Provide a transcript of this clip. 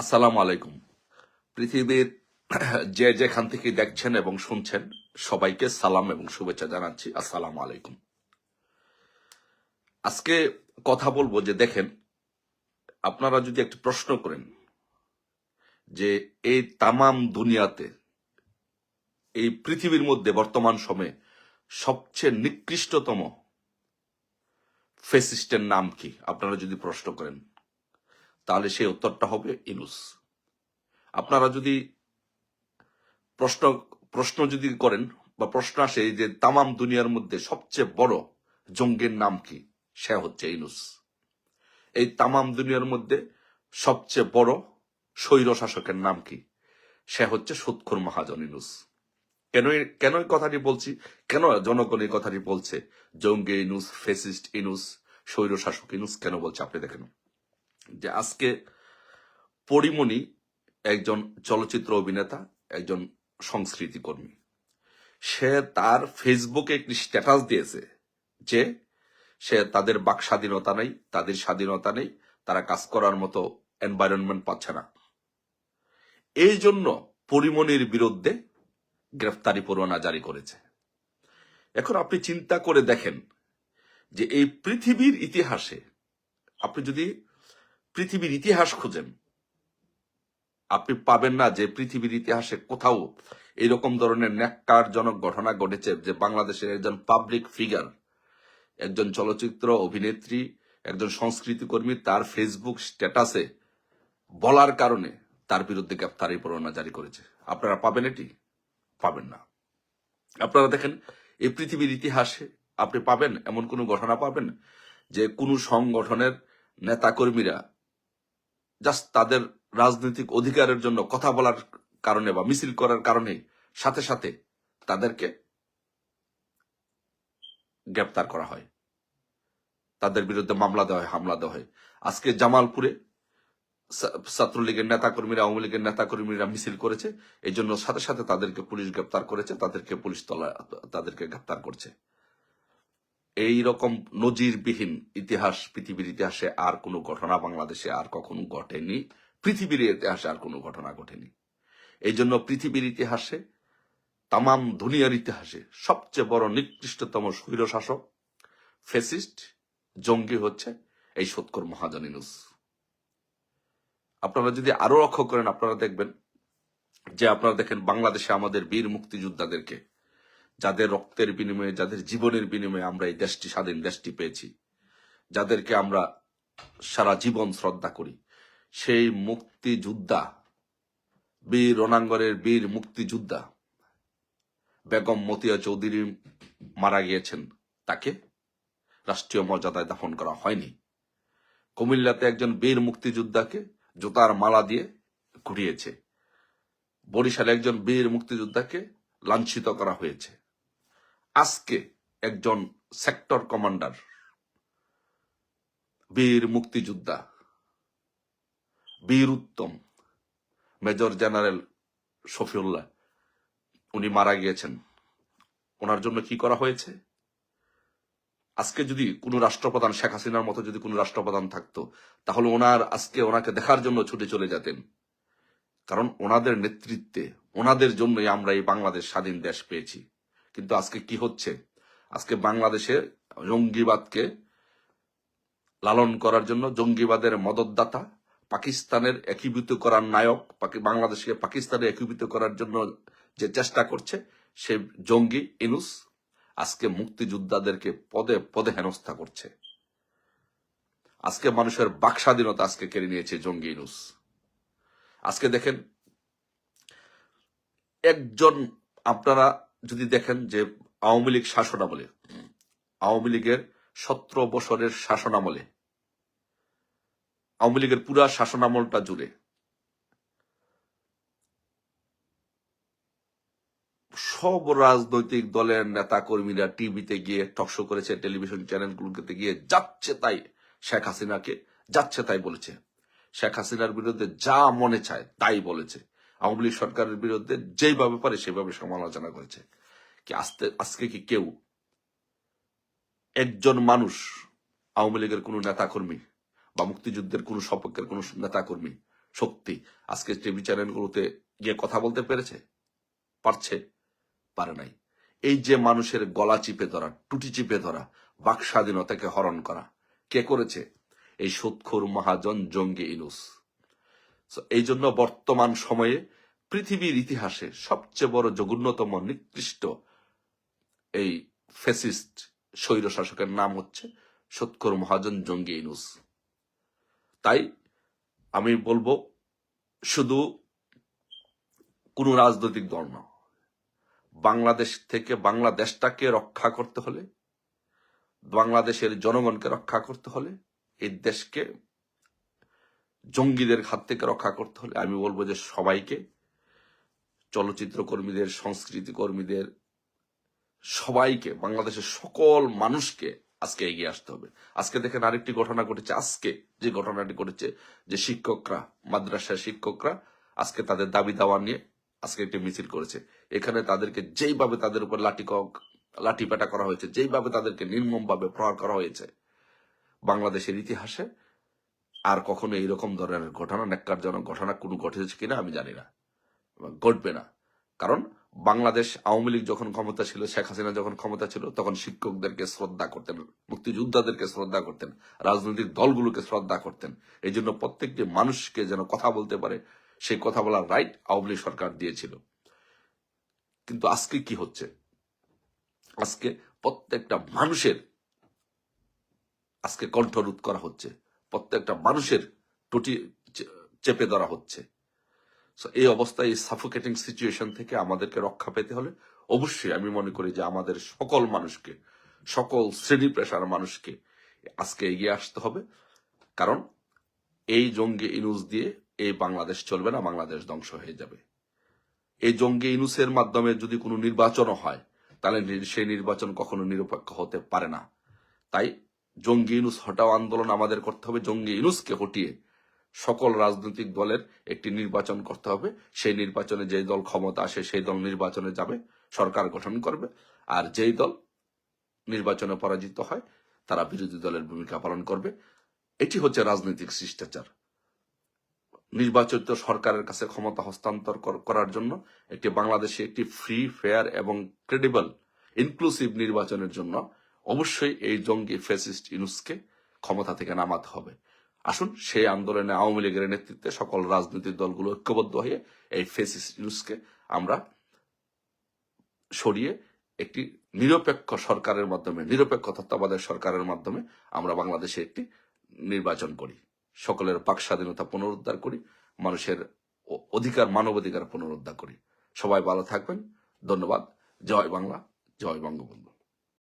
আসসালামু আলাইকুম। পৃথিবীর যে যেখান থেকে দেখছেন এবং শুনছেন, সবাইকে সালাম এবং শুভেচ্ছা জানাচ্ছি। আসসালামু আলাইকুম। আজকে কথা বলব যে দেখেন, আপনারা যদি একটি প্রশ্ন করেন যে এই তামাম দুনিয়াতে, এই পৃথিবীর মধ্যে বর্তমান সময়ে সবচেয়ে নিকৃষ্টতম ফেসিস্টের নাম কি? আপনারা যদি প্রশ্ন করেন। তাহলে সেই উত্তরটা হবে ইনুস। আপনারা যদি প্রশ্ন প্রশ্ন যদি করেন বা প্রশ্ন আসে যে তামাম দুনিয়ার মধ্যে সবচেয়ে বড় জঙ্গের নাম কি? সে হচ্ছে ইনুস। এই তামাম দুনিয়ার মধ্যে সবচেয়ে বড় স্বৈর শাসকের নাম কি? সে হচ্ছে সুৎখুর মহাজন ইনুস। কেন কেন কথাটি বলছি? কেন জনগণ এই কথাটি বলছে? জঙ্গে ইনুস ফেসিস্ট ইনুস স্বৈর শাসক ইনুস কেন বলছে? আপনি দেখেন যে আজকে পরিমণি একজন চলচ্চিত্র অভিনেতা, একজন সংস্কৃতি কর্মী সে তার ফেসবুকে একটি স্ট্যাটাস দিয়েছে যে সে তাদের বাক স্বাধীনতা নেই, তাদের স্বাধীনতা নেই, তারা কাজ করার মতো এনভায়রনমেন্ট পাচ্ছে না। এই জন্য পরিমণির বিরুদ্ধে গ্রেফতারি পরোয়ানা জারি করেছে। এখন আপনি চিন্তা করে দেখেন যে এই পৃথিবীর ইতিহাসে আপনি যদি পৃথিবীর ইতিহাস খুঁজেন। আপনি পাবেন না যে পৃথিবীর ইতিহাসে কোথাও এরকম ধরনের ন্যাক্কারজনক ঘটনা ঘটেছে যে বাংলাদেশের একজন পাবলিক ফিগার একজন চলচ্চিত্র অভিনেত্রী, একজন সংস্কৃতি কর্মী তার ফেসবুক স্ট্যাটাসে বলার কারণে তার বিরুদ্ধে গ্রেপ্তারি পরোয়ানা জারি করেছে। আপনারা পাবেন এটি? পাবেন না। আপনারা দেখেন, এই পৃথিবীর ইতিহাসে আপনি পাবেন এমন কোনো ঘটনা পাবেন যে কোনো সংগঠনের নেতাকর্মীরা জাস্ট তাদের রাজনৈতিক অধিকারের জন্য কথা বলার কারণে বা মিছিল করার কারণে সাথে সাথে তাদেরকে গ্রেপ্তার করা হয়। তাদের বিরুদ্ধে মামলা দেওয়া হয়, হামলা দেওয়া হয়। আজকে জামালপুরে ছাত্রলীগের নেতাকর্মীরা, আওয়ামী লীগের নেতাকর্মীরা মিছিল করেছে। এই জন্য সাথে সাথে তাদেরকে পুলিশ গ্রেপ্তার করেছে, তাদেরকে পুলিশ তলা, তাদেরকে গ্রেপ্তার করছে। এই রকম নজিরবিহীন ইতিহাস, পৃথিবীর ইতিহাসে আর কোনো ঘটনা বাংলাদেশে আর কখনো ঘটেনি। পৃথিবীর ইতিহাসে আর কোনো ঘটনা ঘটেনি। এই জন্য পৃথিবীর ইতিহাসে, তামাম দুনিয়ার ইতিহাসে সবচেয়ে বড় নিকৃষ্টতম স্বৈর শাসক ফেসিস্ট জঙ্গি হচ্ছে এই সৎকর মহাজনিনুস আপনারা যদি আরও লক্ষ্য করেন, আপনারা দেখবেন যে আপনারা দেখেন বাংলাদেশে আমাদের বীর মুক্তিযোদ্ধাদেরকে যাদের রক্তের বিনিময়ে, যাদের জীবনের বিনিময়ে আমরা এই দেশটি, স্বাধীন দেশটি পেয়েছি, যাদেরকে আমরা সারা জীবন শ্রদ্ধা করি। সেই মুক্তিযোদ্ধা, বীর রণাঙ্গনের বীর মুক্তিযোদ্ধা বেগম মতিয়া চৌধুরী মারা গিয়েছেন। তাকে রাষ্ট্রীয় মর্যাদায় দাফন করা হয়নি। কুমিল্লাতে একজন বীর মুক্তিযোদ্ধাকে জুতার মালা দিয়ে ঘুরিয়েছে বরিশালে একজন বীর মুক্তিযোদ্ধাকে লাঞ্ছিত করা হয়েছে। আজকে একজন সেক্টর কমান্ডার বীর মুক্তিযোদ্ধা, বীর উত্তম মেজর জেনারেল শফিউল্লাহ, উনি মারা গিয়েছেন। ওনার জন্য কি করা হয়েছে? আজকে যদি কোনো রাষ্ট্রপ্রধান, শেখ হাসিনার মতো যদি কোনো রাষ্ট্রপ্রধান থাকতো, তাহলে ওনার আজকে ওনাকে দেখার জন্য ছুটে চলে যেতেন। কারণ ওনাদের নেতৃত্বে, ওনাদের জন্যই আমরা এই বাংলাদেশ স্বাধীন দেশ পেয়েছি। কিন্তু আজকে কি হচ্ছে? আজকে বাংলাদেশে জঙ্গিবাদকে লালন করার জন্য জঙ্গিবাদের মদতদাতা, পাকিস্তানের একীভূত করার নায়ক বাংলাদেশকে পাকিস্তানে একীভূত করার জন্য যে চেষ্টা করছে, সে জঙ্গি ইনুস আজকে মুক্তিযোদ্ধাদেরকে পদে পদে হেনস্থা করছে। আজকে মানুষের বাক স্বাধীনতা আজকে কেড়ে নিয়েছে জঙ্গি ইনুস। আজকে দেখেন, একজন আপনারা যদি দেখেন যে আওয়ামী লীগ শাসনামলে, আওয়ামী লীগের সতেরো বছরের শাসনামলে, আওয়ামী লীগের পুরা শাসনামলটা জুড়ে, সব রাজনৈতিক দলের নেতা কর্মীরা টিভিতে গিয়ে টকশো করেছে, টেলিভিশন চ্যানেলগুলোতে গিয়ে, যাচ্ছে তাই শেখ হাসিনাকে, যাচ্ছে তাই বলেছে। শেখ হাসিনার বিরুদ্ধে যা মনে চায় তাই বলেছে। আওয়ামী লীগ সরকারের বিরুদ্ধে যেভাবে পারে সেভাবে সমালোচনা করেছে। কি আজকে আজকে কি কেউ একজন মানুষ আওয়ামী লীগের কোনো নেতা কর্মী বা মুক্তিযুদ্ধের কোনো সপক্ষের কোনো নেতা কর্মী শক্তি আজকে টিভি চ্যানেলগুলোতে গিয়ে কথা বলতে পেরেছে? পারছে? পারে নাই। এই যে মানুষের গলা চিপে ধরা, টুটি চিপে ধরা বাক স্বাধীনতাকে হরণ করা, কে করেছে? এই সুৎখুর মহাজন জঙ্গি ইনুস। এই জন্য বর্তমান সময়ে পৃথিবীর ইতিহাসে সবচেয়ে বড় জঘন্যতম নিকৃষ্ট এই ফেসিস্ট স্বৈর শাসকের নাম হচ্ছে সৎকর মহাজন জঙ্গি ইনুস। তাই আমি বলব, শুধু কোন রাজনৈতিক দল না, বাংলাদেশ থেকে বাংলাদেশটাকে রক্ষা করতে হলে, বাংলাদেশের জনগণকে রক্ষা করতে হলে, এই দেশকে জঙ্গিদের হাত থেকে রক্ষা করতে হলে আমি বলব যে সবাইকে, চলচ্চিত্র কর্মীদের, সংস্কৃতি কর্মীদের, সবাইকে, বাংলাদেশের সকল মানুষকে আজকে এগিয়ে আসতে হবে। আজকে দেখেন আরেকটি ঘটনা ঘটেছে। আজকে যে ঘটনাটি ঘটেছে, যে শিক্ষকরা, মাদ্রাসার শিক্ষকরা আজকে তাদের দাবি দাওয়া নিয়ে আজকে একটি মিছিল করেছে। এখানে তাদেরকে যেইভাবে তাদের উপর লাঠি কক- লাঠি পেটা করা হয়েছে, যেইভাবে তাদেরকে নির্মমভাবে প্রহার করা হয়েছে, বাংলাদেশের ইতিহাসে আর কখনো এইরকম ধরনের ঘটনা, ন্যাক্কারজনক ঘটনা কোনো ঘটেছে কিনা আমি জানি না। ঘটবে না। কারণ বাংলাদেশ আওয়ামী লীগ যখন ক্ষমতা ছিল, শেখ হাসিনা যখন ক্ষমতা ছিল, তখন শিক্ষকদেরকে শ্রদ্ধা করতেন, মুক্তিযোদ্ধাদেরকে শ্রদ্ধা করতেন, রাজনৈতিক দলগুলোকে শ্রদ্ধা করতেন। এই জন্য প্রত্যেকটি মানুষকে যেন কথা বলতে পারে, সেই কথা বলার রাইট আওয়ামী লীগ সরকার দিয়েছিল। কিন্তু আজকে কি হচ্ছে? আজকে প্রত্যেকটা মানুষের আজকে কণ্ঠরোধ করা হচ্ছে। প্রত্যেকটা মানুষের টুটি চেপে ধরা হচ্ছে। So, এই অবস্থায় এই সাফোকেটিং সিচুয়েশন থেকে আমাদেরকে রক্ষা পেতে হলে অবশ্যই আমি মনে করি যে আমাদের সকল মানুষকে সকল শ্রেণি পেশার মানুষকে আজকে এগিয়ে আসতে হবে। কারণ এই জঙ্গি ইনুস দিয়ে এই বাংলাদেশ চলবে না বাংলাদেশ ধ্বংস হয়ে যাবে। এই জঙ্গি ইনুসের মাধ্যমে যদি কোনো নির্বাচনও হয় তাহলে সেই নির্বাচন কখনো নিরপেক্ষ হতে পারে না। তাই জঙ্গি ইনুস হটাও আন্দোলন আমাদের করতে হবে, জঙ্গি ইনুসকে হটিয়ে সকল রাজনৈতিক দলের একটি নির্বাচন করতে হবে। সেই নির্বাচনে যে দল ক্ষমতা আসে, সেই দল নির্বাচনে যাবে, সরকার গঠন করবে। আর যেই দল নির্বাচনে পরাজিত হয়, তারা বিরোধী দলের ভূমিকা পালন করবে। এটি হচ্ছে রাজনৈতিক শিষ্টাচার। নির্বাচিত সরকারের কাছে ক্ষমতা হস্তান্তর করার জন্য একটি বাংলাদেশে একটি ফ্রি ফেয়ার এবং ক্রেডিবল ইনক্লুসিভ নির্বাচনের জন্য অবশ্যই এই জঙ্গি ফেসিস্ট ইনুসকে ক্ষমতা থেকে নামাতে হবে। আসুন, সেই আন্দোলনে আওয়ামী লীগের নেতৃত্বে সকল রাজনৈতিক দলগুলো ঐক্যবদ্ধ হয়ে এই ফেসিস্ট ইনুসকে আমরা সরিয়ে একটি নিরপেক্ষ সরকারের মাধ্যমে, নিরপেক্ষ তত্ত্বাবধায়ক সরকারের মাধ্যমে আমরা বাংলাদেশে একটি নির্বাচন করি। সকলের বাক স্বাধীনতা পুনরুদ্ধার করি, মানুষের অধিকার, মানবাধিকার পুনরুদ্ধার করি। সবাই ভালো থাকবেন। ধন্যবাদ। জয় বাংলা, জয় বঙ্গবন্ধু।